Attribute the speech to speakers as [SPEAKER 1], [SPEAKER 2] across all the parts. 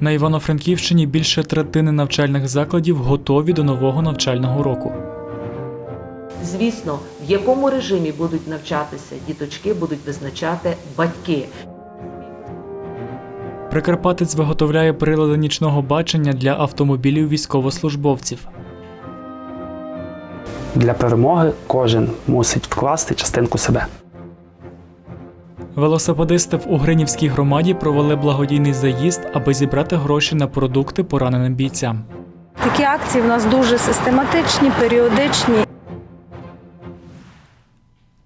[SPEAKER 1] На Івано-Франківщині більше третини навчальних закладів готові до нового навчального року.
[SPEAKER 2] Звісно, в якому режимі будуть навчатися діточки, будуть визначати батьки.
[SPEAKER 1] Прикарпатець виготовляє прилади нічного бачення для автомобілів військовослужбовців.
[SPEAKER 3] Для перемоги кожен мусить вкласти частинку себе.
[SPEAKER 1] Велосипедисти в Угринівській громаді провели благодійний заїзд, аби зібрати гроші на продукти пораненим бійцям.
[SPEAKER 4] Такі акції в нас дуже систематичні, періодичні.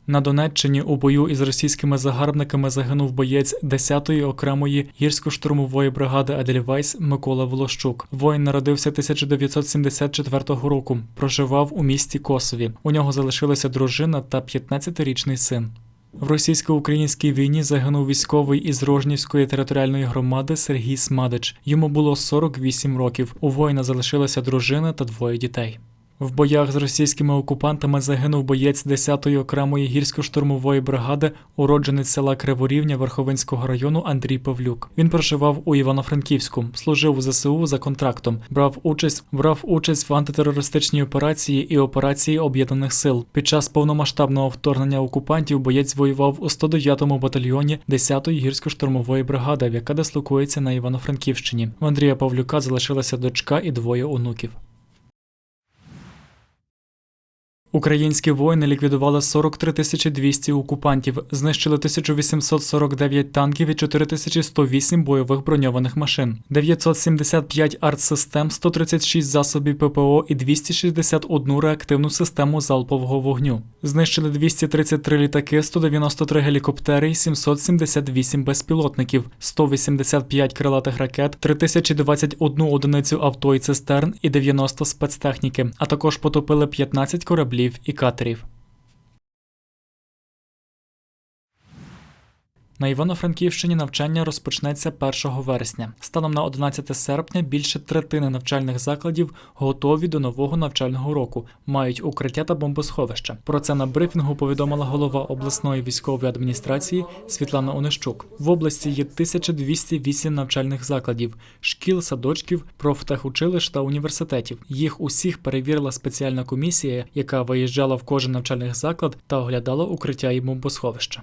[SPEAKER 1] На Донеччині у бою із російськими загарбниками загинув боєць 10-ї окремої гірсько-штурмової бригади Едельвайс Микола Волощук. Воїн народився 1974 року. Проживав у місті Косові. У нього залишилася дружина та 15-річний син. В російсько-українській війні загинув військовий із Рожнівської територіальної громади Сергій Смадич. Йому було 48 років. У воїна залишилася дружина та двоє дітей. В боях з російськими окупантами загинув боєць 10-ї окремої гірсько-штурмової бригади, уродженець села Криворівня Верховинського району Андрій Павлюк. Він проживав у Івано-Франківську, служив у ЗСУ за контрактом, брав участь, брав участь в антитерористичній операції і операції об'єднаних сил. Під час повномасштабного вторгнення окупантів боєць воював у 109-му батальйоні 10-ї гірсько-штурмової бригади, яка дислокується на Івано-Франківщині. В Андрія Павлюка залишилася дочка і двоє онуків. Українські воїни ліквідували 43 тисячі 200 окупантів, знищили 1849 танків і 4108 бойових броньованих машин, 975 артсистем, 136 засобів ППО і 261 реактивну систему залпового вогню. Знищили 233 літаки, 193 гелікоптери і 778 безпілотників, 185 крилатих ракет, 3021 одиницю авто і цистерн і 90 спецтехніки, а також потопили 15 кораблів і катерів. На Івано-Франківщині навчання розпочнеться 1 вересня. Станом на 11 серпня більше третини навчальних закладів готові до нового навчального року, мають укриття та бомбосховища. Про це на брифінгу повідомила голова обласної військової адміністрації Світлана Онищук. В області є 1208 навчальних закладів, шкіл, садочків, профтехучилищ та університетів. Їх усіх перевірила спеціальна комісія, яка виїжджала в кожен навчальний заклад та оглядала укриття і бомбосховища.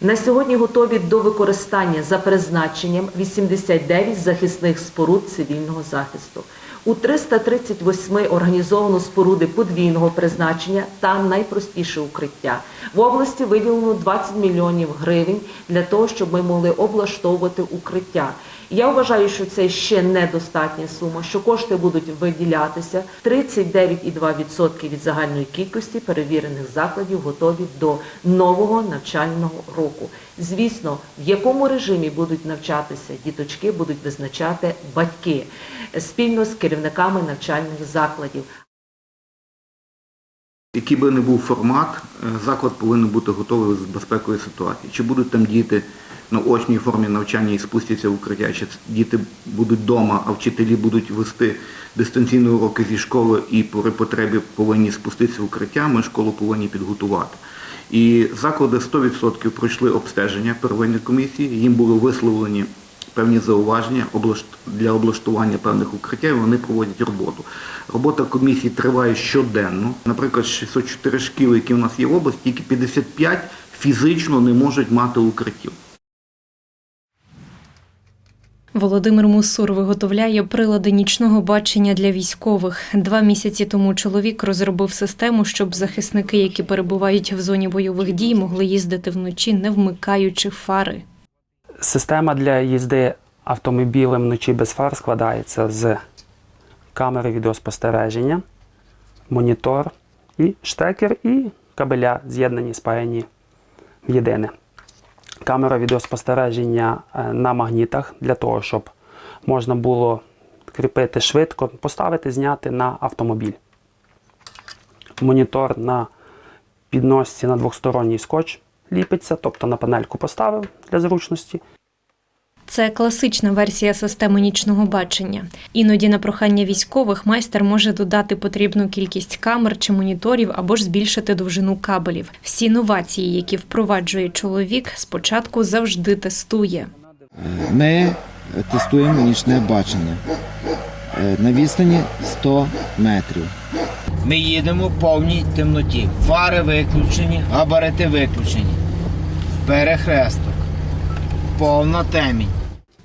[SPEAKER 2] На сьогодні готові до використання за призначенням 89 захисних споруд цивільного захисту. У 338 організовано споруди подвійного призначення та найпростіше укриття. В області виділено 20 мільйонів гривень для того, щоб ми могли облаштовувати укриття. Я вважаю, що це ще недостатня сума, що кошти будуть виділятися. 39,2% від загальної кількості перевірених закладів готові до нового навчального року. Звісно, в якому режимі будуть навчатися діточки, будуть визначати батьки спільно з керівниками навчальних закладів.
[SPEAKER 5] Який би не був формат, е, заклад повинен бути готовий з безпекової ситуації. Чи будуть там діти на очній формі навчання і спустяться в укриття, чи діти будуть вдома, а вчителі будуть вести дистанційні уроки зі школи і при потребі повинні спуститися в укриття, ми школу повинні підготувати. І заклади 100% пройшли обстеження первинної комісії, їм були висловлені певні зауваження для облаштування певних укриття, і вони проводять роботу. Робота комісії триває щоденно. Наприклад, 604 шкіли, які у нас є в області, тільки 55 фізично не можуть мати укриттів.
[SPEAKER 6] Володимир Мусур виготовляє прилади нічного бачення для військових. Два місяці тому чоловік розробив систему, щоб захисники, які перебувають в зоні бойових дій, могли їздити вночі, не вмикаючи фари.
[SPEAKER 3] Система для їзди автомобілем вночі без фар складається з камери відеоспостереження, монітор і штекер, і кабеля з'єднані, спаяні в єдине. Камера відеоспостереження е, на магнітах для того, щоб можна було кріпити швидко, поставити, зняти на автомобіль. Монітор на підносці на двосторонній скотч ліпиться, тобто на панельку поставив для зручності.
[SPEAKER 6] Це класична версія системи нічного бачення. Іноді на прохання військових майстер може додати потрібну кількість камер чи моніторів або ж збільшити довжину кабелів. Всі новації, які впроваджує чоловік, спочатку завжди тестує.
[SPEAKER 7] Ми тестуємо нічне бачення Е, на відстані 100 метрів.
[SPEAKER 8] Ми їдемо в повній темноті. Фари виключені, габарити виключені. Перехресток. Повна темінь.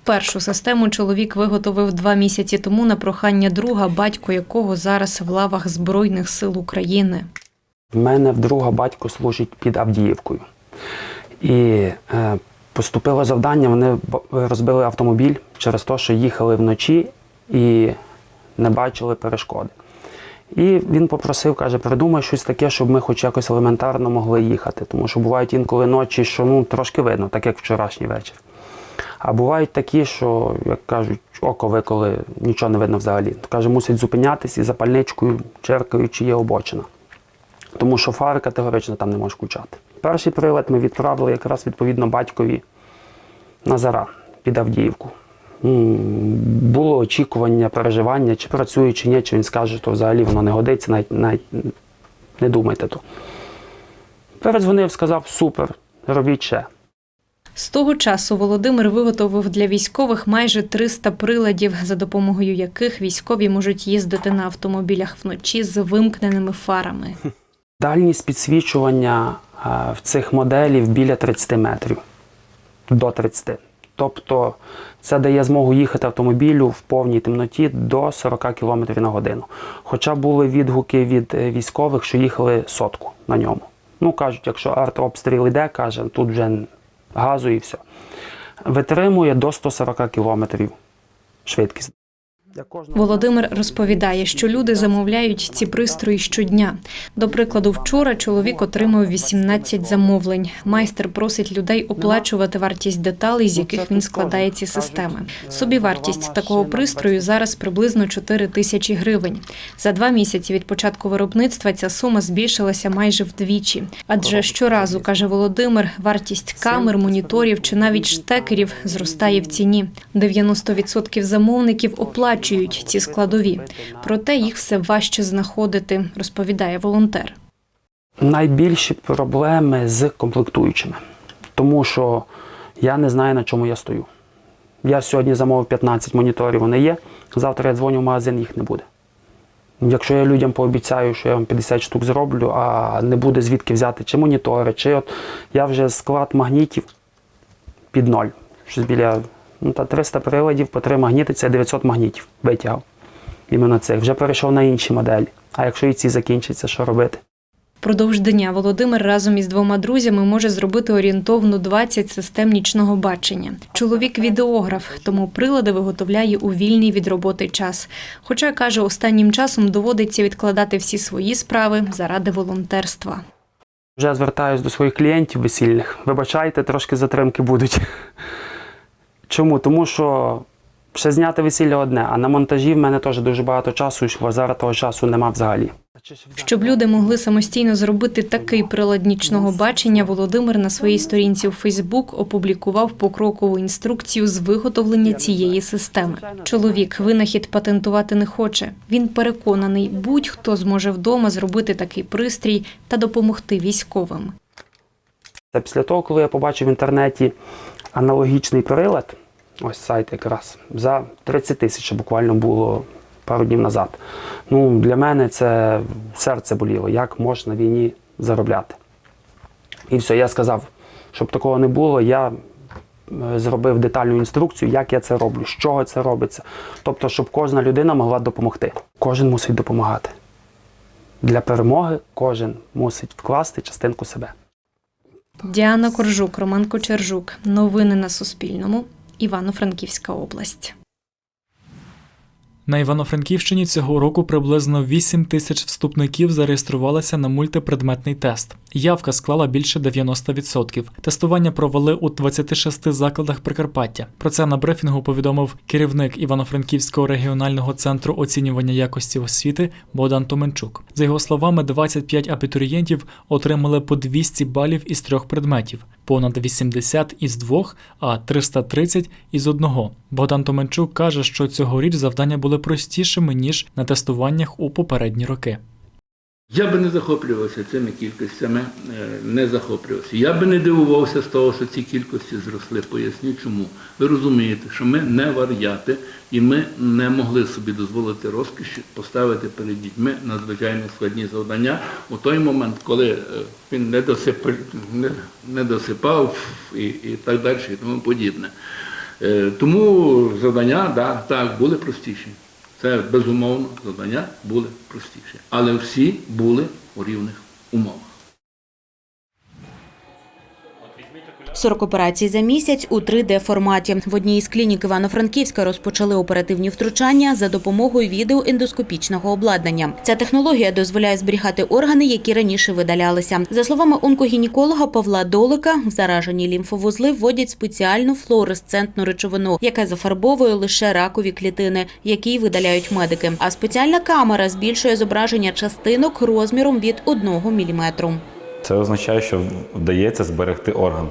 [SPEAKER 6] Першу систему чоловік виготовив два місяці тому на прохання друга, батько якого зараз в лавах Збройних сил України.
[SPEAKER 3] В мене вдруга батько служить під Авдіївкою. І е, поступило завдання, вони розбили автомобіль через те, що їхали вночі і не бачили перешкоди. І він попросив, каже, придумай щось таке, щоб ми хоч якось елементарно могли їхати. Тому що бувають інколи ночі, що ну, трошки видно, так як вчорашній вечір. А бувають такі, що, як кажуть, око виколи нічого не видно взагалі. То каже, мусить зупинятись і запальничкою черкають, чи є обочина. Тому що фари категорично там не можеш включати. Перший прилад ми відправили якраз відповідно батькові Назара під Авдіївку. Було очікування, переживання, чи працює, чи ні, чи він скаже, що взагалі воно не годиться, навіть, навіть не думайте то. Передзвонив, сказав, супер, робіть ще.
[SPEAKER 6] З того часу Володимир виготовив для військових майже 300 приладів, за допомогою яких військові можуть їздити на автомобілях вночі з вимкненими фарами.
[SPEAKER 3] Дальність підсвічування в цих моделів біля 30 метрів до 30. Тобто це дає змогу їхати автомобілю в повній темноті до 40 км на годину. Хоча були відгуки від е, військових, що їхали сотку на ньому. Ну кажуть, якщо артобстріл йде, каже, тут вже газу і все. Витримує до 140 км швидкість.
[SPEAKER 6] Володимир розповідає, що люди замовляють ці пристрої щодня. До прикладу, вчора чоловік отримав 18 замовлень. Майстер просить людей оплачувати вартість деталей, з яких він складає ці системи. Собівартість такого пристрою зараз приблизно 4 тисячі гривень. За два місяці від початку виробництва ця сума збільшилася майже вдвічі. Адже щоразу, каже Володимир, вартість камер, моніторів чи навіть штекерів зростає в ціні. 90% замовників оплачують ці складові. Проте їх все важче знаходити, розповідає волонтер.
[SPEAKER 3] найбільші проблеми з комплектуючими, тому що я не знаю, на чому я стою. Я сьогодні замовив 15 моніторів, вони є. Завтра я дзвоню в магазин, їх не буде. Якщо я людям пообіцяю, що я вам 50 штук зроблю, а не буде звідки взяти чи монітори, чи от я вже склад магнітів під ноль. Щось біля та 300 приладів по 3 магніти це 900 магнітів витягав. Іменно цих. Вже перейшов на інші моделі. А якщо і ці закінчаться, що робити?
[SPEAKER 6] Продовж дня Володимир разом із двома друзями може зробити орієнтовно 20 систем нічного бачення. Чоловік відеограф, тому прилади виготовляє у вільний від роботи час. Хоча каже, останнім часом доводиться відкладати всі свої справи заради волонтерства.
[SPEAKER 3] Вже звертаюся до своїх клієнтів весільних. Вибачайте, трошки затримки будуть. Чому? Тому що ще зняти весілля одне, а на монтажі в мене теж дуже багато часу йшло, зараз того часу нема взагалі.
[SPEAKER 6] Щоб люди могли самостійно зробити такий прилад нічного бачення, Володимир на своїй сторінці у Фейсбук опублікував покрокову інструкцію з виготовлення цієї системи. Чоловік винахід патентувати не хоче. Він переконаний, будь-хто зможе вдома зробити такий пристрій та допомогти військовим.
[SPEAKER 3] Це після того, коли я побачив в інтернеті аналогічний прилад, ось сайт якраз, за 30 тисяч буквально було пару днів назад. Ну, для мене це серце боліло, як можна на війні заробляти. І все, я сказав, щоб такого не було, я е, зробив детальну інструкцію, як я це роблю, з чого це робиться. Тобто, щоб кожна людина могла допомогти. Кожен мусить допомагати. Для перемоги кожен мусить вкласти частинку себе.
[SPEAKER 6] Діана Коржук, Роман Кочержук. Новини на Суспільному. Івано-Франківська область.
[SPEAKER 1] На Івано-Франківщині цього року приблизно 8 тисяч вступників зареєструвалися на мультипредметний тест. Явка склала більше 90%. Тестування провели у 26 закладах Прикарпаття. Про це на брифінгу повідомив керівник Івано-Франківського регіонального центру оцінювання якості освіти Богдан Томенчук. За його словами, 25 абітурієнтів отримали по 200 балів із трьох предметів, понад 80 із двох, а 330 із одного. Богдан Томенчук каже, що цьогоріч завдання були простішими ніж на тестуваннях у попередні роки.
[SPEAKER 9] Я би не захоплювався цими кількостями, е, не захоплювався. Я би не дивувався з того, що ці кількості зросли. Поясню чому. Ви розумієте, що ми не вар'яти, і ми не могли собі дозволити розкоші поставити перед дітьми надзвичайно складні завдання у той момент, коли е, він не досипав, не, не досипав і, і так далі, і тому подібне. Е, Тому завдання, да, так, були простіші. Це безумовно завдання були простіше. Але всі були у рівних умовах.
[SPEAKER 10] 40 операцій за місяць у 3D-форматі. В одній із клінік Івано-Франківська розпочали оперативні втручання за допомогою відеоендоскопічного обладнання. Ця технологія дозволяє зберігати органи, які раніше видалялися. За словами онкогінеколога Павла Долика, в заражені лімфовузли вводять спеціальну флуоресцентну речовину, яка зафарбовує лише ракові клітини, які видаляють медики. А спеціальна камера збільшує зображення частинок розміром від 1 мм.
[SPEAKER 11] Це означає, що вдається зберегти орган,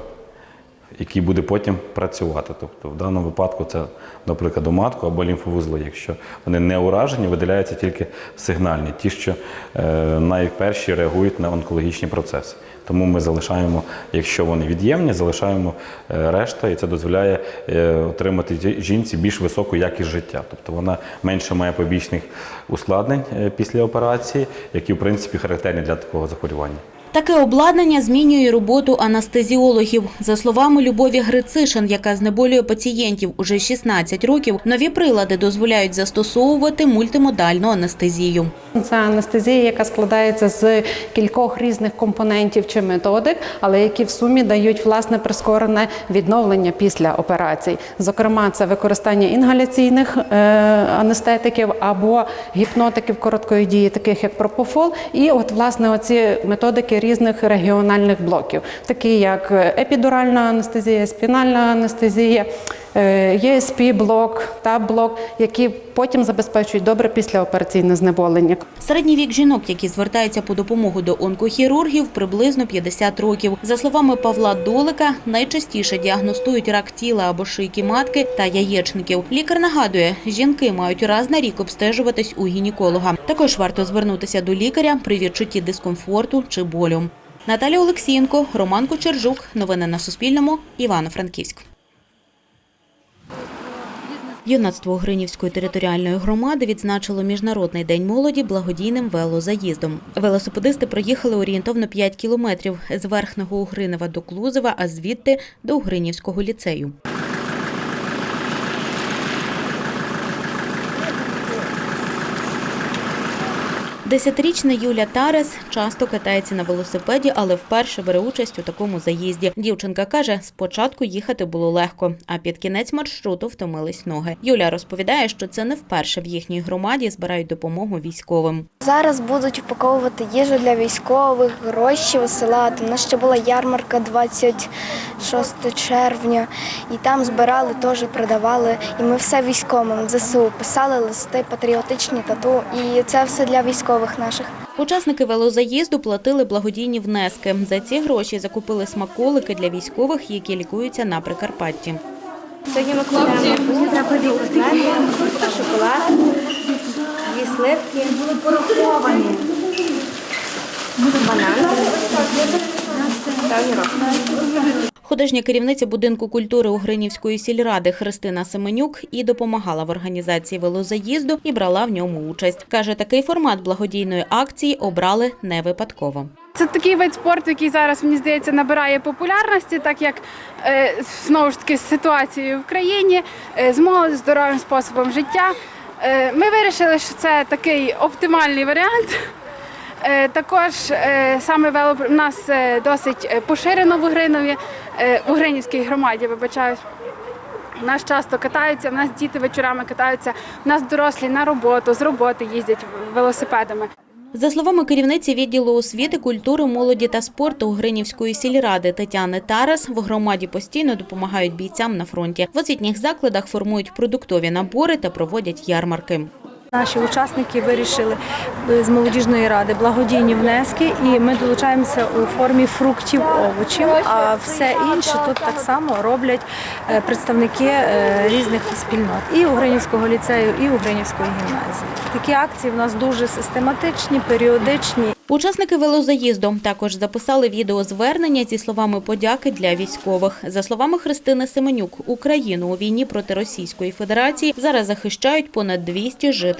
[SPEAKER 11] який буде потім працювати. Тобто в даному випадку це, наприклад, у матку або лімфовузли. Якщо вони не уражені, виділяються тільки сигнальні, ті, що е, найперші реагують на онкологічні процеси. Тому ми залишаємо, якщо вони від'ємні, залишаємо е, решта, і це дозволяє е, отримати жінці більш високу якість життя. Тобто вона менше має побічних ускладнень після операції, які в принципі характерні для такого захворювання.
[SPEAKER 10] Таке обладнання змінює роботу анестезіологів. За словами Любові Грицишин, яка знеболює пацієнтів уже 16 років, нові прилади дозволяють застосовувати мультимодальну анестезію.
[SPEAKER 12] Це анестезія, яка складається з кількох різних компонентів чи методик, але які в сумі дають власне прискорене відновлення після операцій. Зокрема, це використання інгаляційних е, анестетиків або гіпнотиків короткої дії, таких як пропофол, і от власне оці методики різних регіональних блоків, такі як епідуральна анестезія, спінальна анестезія. ЄСП блок та блок, які потім забезпечують добре післяопераційне знеболення.
[SPEAKER 10] Середній вік жінок, які звертаються по допомогу до онкохірургів, приблизно 50 років. За словами Павла Долика, найчастіше діагностують рак тіла або шийки матки та яєчників. Лікар нагадує, жінки мають раз на рік обстежуватись у гінеколога. Також варто звернутися до лікаря при відчутті дискомфорту чи болю. Наталя Олексієнко, Роман Кочержук. Новини на Суспільному. Івано-Франківськ. Юнацтво Гринівської територіальної громади відзначило Міжнародний день молоді благодійним велозаїздом. Велосипедисти проїхали орієнтовно 5 кілометрів з Верхнього Угринева до Клузева, а звідти до Угринівського ліцею. Десятирічна Юля Тарес часто катається на велосипеді, але вперше бере участь у такому заїзді. Дівчинка каже, спочатку їхати було легко, а під кінець маршруту втомились ноги. Юля розповідає, що це не вперше в їхній громаді збирають допомогу військовим.
[SPEAKER 13] Зараз будуть упаковувати їжу для військових, гроші висилати. У нас ще була ярмарка 26 червня, і там збирали, теж продавали. І ми все військовим ЗСУ писали листи, патріотичні тату. І це все для військових наших.
[SPEAKER 10] Учасники велозаїзду платили благодійні внески. За ці гроші закупили смаколики для військових, які лікуються на Прикарпатті.
[SPEAKER 13] Сьогодні ми купуємо шоколад, дві сливки, пораховані. Банан та.
[SPEAKER 10] Художня керівниця будинку культури Угринівської сільради Христина Семенюк і допомагала в організації велозаїзду і брала в ньому участь. Каже, такий формат благодійної акції обрали не випадково.
[SPEAKER 14] Це такий вид спорту, який зараз мені здається набирає популярності, так як е, знову ж таки з ситуацією в країні, е, з молодь здоровим способом життя. Е, ми вирішили, що це такий оптимальний варіант. Е, також е, саме вело у нас е, досить поширено в Угринові, в Угринівській громаді, вибачаюсь. У нас часто катаються, в нас діти вечорами катаються, у нас дорослі на роботу, з роботи їздять велосипедами.
[SPEAKER 10] За словами керівниці відділу освіти, культури, молоді та спорту Угринівської сільради Тетяни Тарас, в громаді постійно допомагають бійцям на фронті. В освітніх закладах формують продуктові набори та проводять ярмарки.
[SPEAKER 4] Наші учасники вирішили е, з молодіжної ради благодійні внески, і ми долучаємося у формі фруктів, овочів. А все інше тут так само роблять е, представники е, різних спільнот і Угринівського ліцею, і Угринівської гімназії. Такі акції в нас дуже систематичні, періодичні.
[SPEAKER 10] Учасники велозаїзду також записали відеозвернення зі словами подяки для військових. За словами Христини Семенюк, Україну у війні проти Російської Федерації зараз захищають понад 200 жителів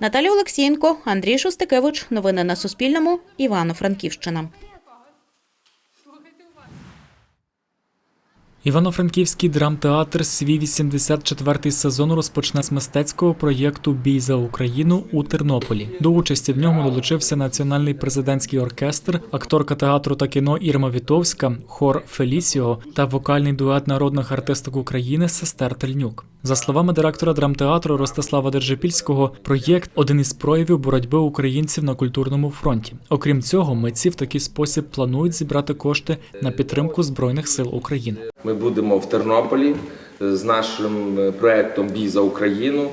[SPEAKER 10] Наталя Олексієнко, Андрій Шостикевич. Новини на Суспільному. Івано-Франківщина.
[SPEAKER 1] Івано-Франківський драмтеатр свій 84-й сезон розпочне з мистецького проєкту Бій за Україну у Тернополі. До участі в ньому долучився національний президентський оркестр, акторка театру та кіно Ірма Вітовська, хор Фелісіо та вокальний дует народних артисток України Сестер Тельнюк. За словами директора драмтеатру Ростислава Держипільського, проєкт один із проявів боротьби українців на культурному фронті. Окрім цього, митці в такий спосіб планують зібрати кошти на підтримку збройних сил України.
[SPEAKER 15] Ми будемо в Тернополі з нашим е, проектом Бій за Україну.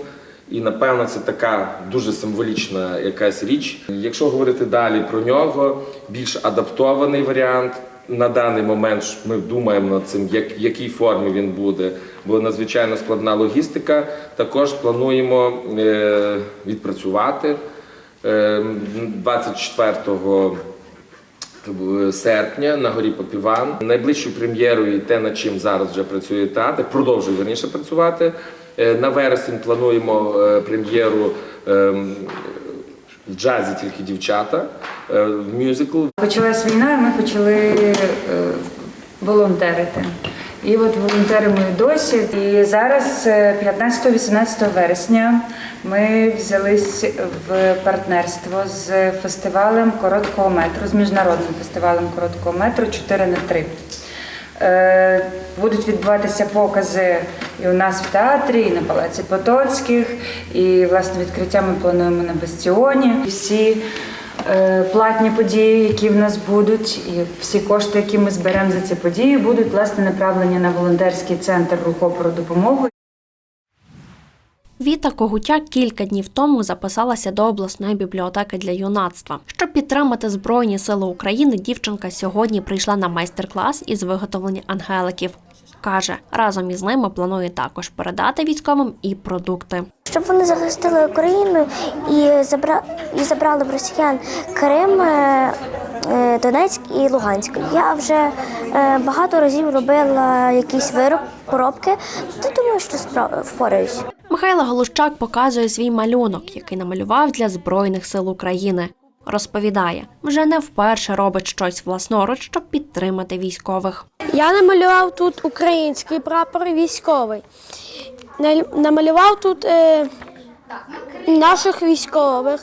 [SPEAKER 15] І напевно це така дуже символічна якась річ. Якщо говорити далі про нього, більш адаптований варіант. На даний момент ми думаємо над цим, як в якій формі він буде, бо надзвичайно складна логістика. Також плануємо е, відпрацювати Е, 24 серпня на горі Попіван. Найближчою прем'єрою те, над чим зараз вже працює театр, продовжує верніше працювати. Е, На вересень плануємо е, прем'єру ем, в джазі тільки дівчата е, в мюзикл.
[SPEAKER 16] Почалась війна, ми почали волонтерити. І от волонтеримо і досі. І зараз, е, 15-18 вересня, ми взялись в партнерство з фестивалем короткого метру, з міжнародним фестивалем короткого метру 4 на 3. Е, Будуть відбуватися покази і у нас в театрі, і на Палаці Потоцьких, і власне відкриття ми плануємо на Бастіоні. Всі е, платні події, які в нас будуть, і всі кошти, які ми зберемо за ці події, будуть власне направлені на волонтерський центр руху про допомогу.
[SPEAKER 17] Віта Когутяк кілька днів тому записалася до обласної бібліотеки для юнацтва. Щоб підтримати Збройні Сили України, дівчинка сьогодні прийшла на майстер-клас із виготовлення ангеликів. Каже, разом із ними планує також передати військовим і продукти.
[SPEAKER 18] Щоб вони захистили Україну і, забра... і забрали в росіян Крим, е, е, Донецьк і Луганськ. Я вже е, багато разів робила якісь вироб, поробки, то думаю, що впораюсь.
[SPEAKER 17] Михайло Галущак показує свій малюнок, який намалював для Збройних сил України. Розповідає, вже не вперше робить щось власноруч, щоб підтримати військових.
[SPEAKER 19] Я намалював тут український прапор військовий. Намалював тут е, наших військових,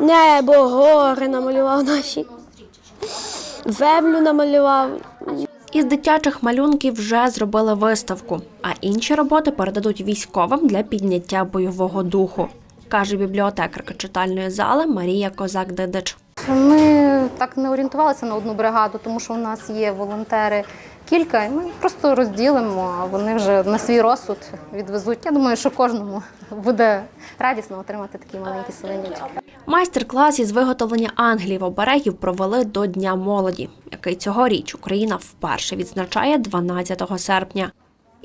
[SPEAKER 19] небо, гори намалював наші, землю намалював.
[SPEAKER 17] Із дитячих малюнків вже зробили виставку, а інші роботи передадуть військовим для підняття бойового духу, каже бібліотекарка читальної зали Марія Козак-Дидич.
[SPEAKER 20] Ми так не орієнтувалися на одну бригаду, тому що у нас є волонтери кілька, і ми просто розділимо, а вони вже на свій розсуд відвезуть. Я думаю, що кожному буде радісно отримати такі маленькі солодячки.
[SPEAKER 17] Майстер-клас із виготовлення ангелів оберегів провели до Дня молоді, який цьогоріч Україна вперше відзначає 12 серпня.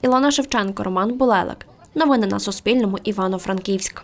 [SPEAKER 17] Ілона Шевченко, Роман Булелик. Новини на Суспільному. Івано-Франківськ.